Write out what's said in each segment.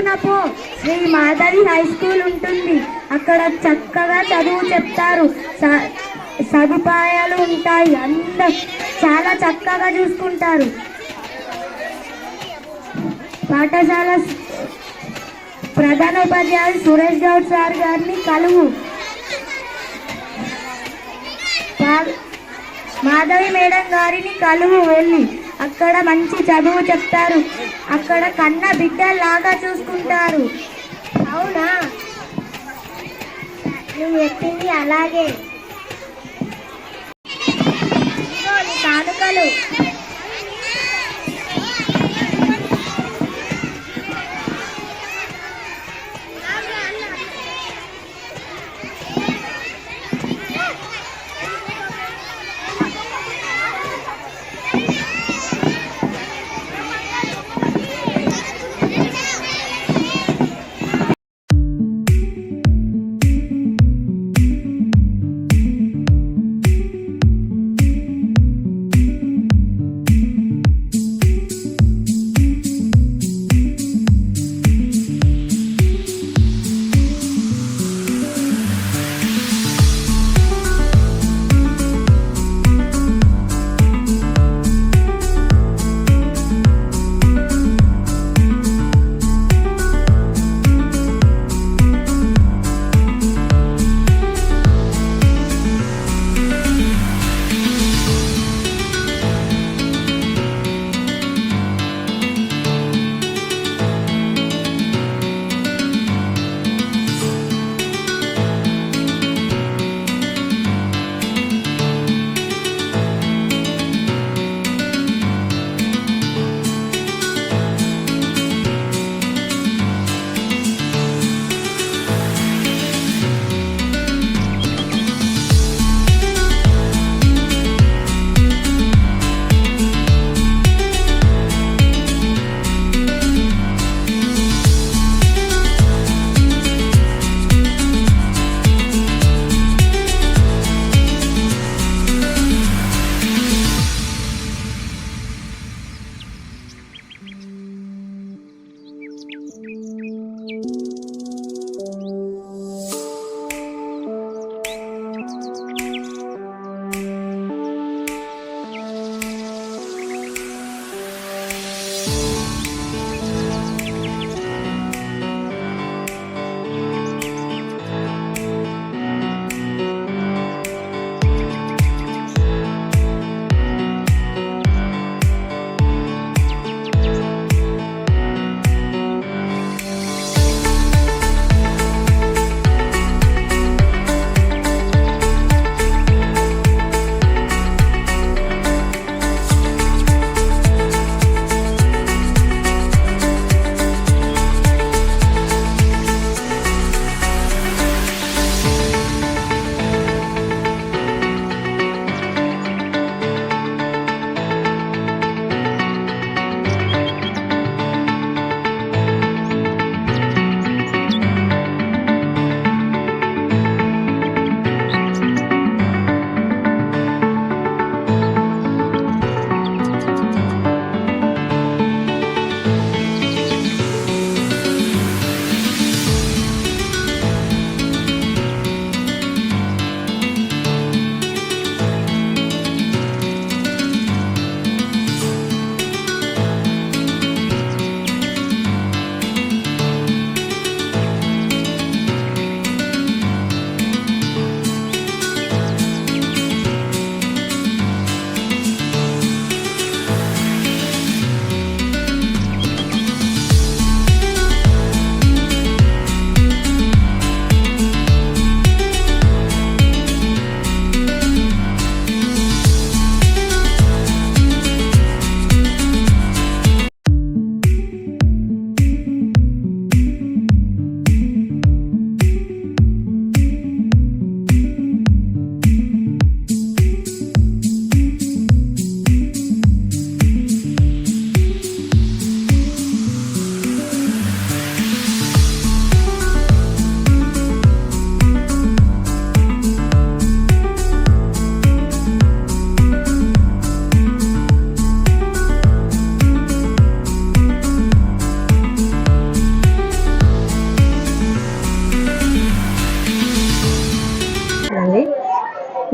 అడుగున పో Shri Madhavi high school ఉంటుంది. అక్కడ చక్కగా చదువు చెప్తారు. స- సదుపాయాలు ఉంటాయి. అంద చాలా చక్కగా చూసుకుంటారు. పాఠశాల ప్రధానోపాధ్యాయులు ప్రధాన ఉపాధ్యాయులు సురేష్ గౌడ్ సార్ గారిని కలువు. మాధవి మేడం గారిని కలువు వెళ్ళి. అక్కడ మంచి చదువు చెప్తారు. అక్కడ కన్న బిడ్డలాగా చూసుకుంటారు. అవునా? నువ్వు చెప్పింది అలాగే. కానుకలు.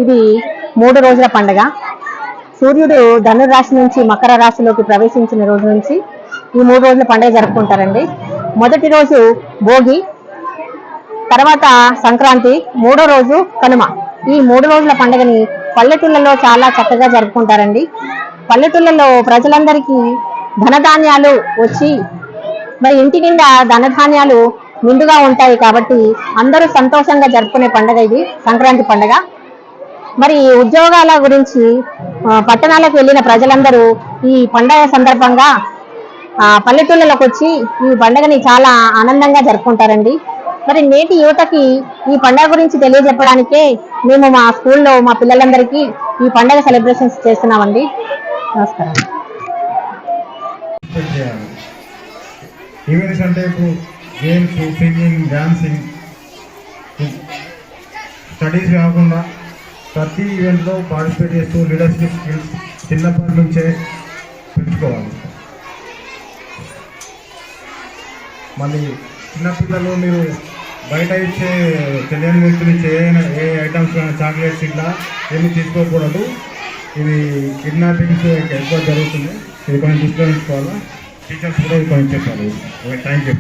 ఇది మూడు రోజుల పండగ. సూర్యుడు ధనురాశి నుంచి మకర రాశిలోకి ప్రవేశించిన రోజు నుంచి ఈ మూడు రోజుల పండుగ జరుపుకుంటారండి. మొదటి రోజు భోగి తర్వాత సంక్రాంతి మూడో రోజు కనుమ. ఈ మూడు రోజుల పండుగని పల్లెటూళ్ళలో చాలా చక్కగా జరుపుకుంటారండి. పల్లెటూళ్ళలో ప్రజలందరికీ ధనధాన్యాలు వచ్చి మరి ఇంటి నిండా ధనధాన్యాలు నిండుగా ఉంటాయి కాబట్టి అందరూ సంతోషంగా జరుపుకునే పండుగ ఇది సంక్రాంతి పండుగ. మరి ఉద్యోగాల గురించి పట్టణాలకు వెళ్ళిన ప్రజలందరూ ఈ పండగ సందర్భంగా పల్లెటూళ్ళలోకి వచ్చి ఈ పండుగని చాలా ఆనందంగా జరుపుకుంటారండి. మరి నేటి యువతకి ఈ పండుగ గురించి తెలియజెప్పడానికే మేము మా స్కూల్లో మా పిల్లలందరికీ ఈ పండుగ సెలబ్రేషన్స్ చేస్తున్నామండి. నమస్కారం. ఈవెంట్స్ అంటే ఇప్పుడు గేమ్స్ సింగింగ్ డాన్సింగ్ స్టడీస్ కాకుండా ప్రతి ఈవెంట్లో పార్టిసిపేట్ చేస్తూ లీడర్షిప్ స్కిల్స్ చిన్నప్పటి నుంచే పెంచుకోవాలి. మళ్ళీ చిన్నపిల్లలు మీరు బయట ఇచ్చే తెలియని వ్యక్తులు ఇచ్చే ఏ- ఐటమ్స్ చాక్లెట్స్ ఇట్లా ఏమి తీసుకోకూడదు. ఇది కిడ్నాపింగ్స్ ఎక్కువ జరుగుతుంది. ఇది కొంచెం దృష్టిలో ఉంచుకోవాలా టీచర్స్ కూడా ఇది కొంచెం చెప్పాలి థ్యాంక్ యూ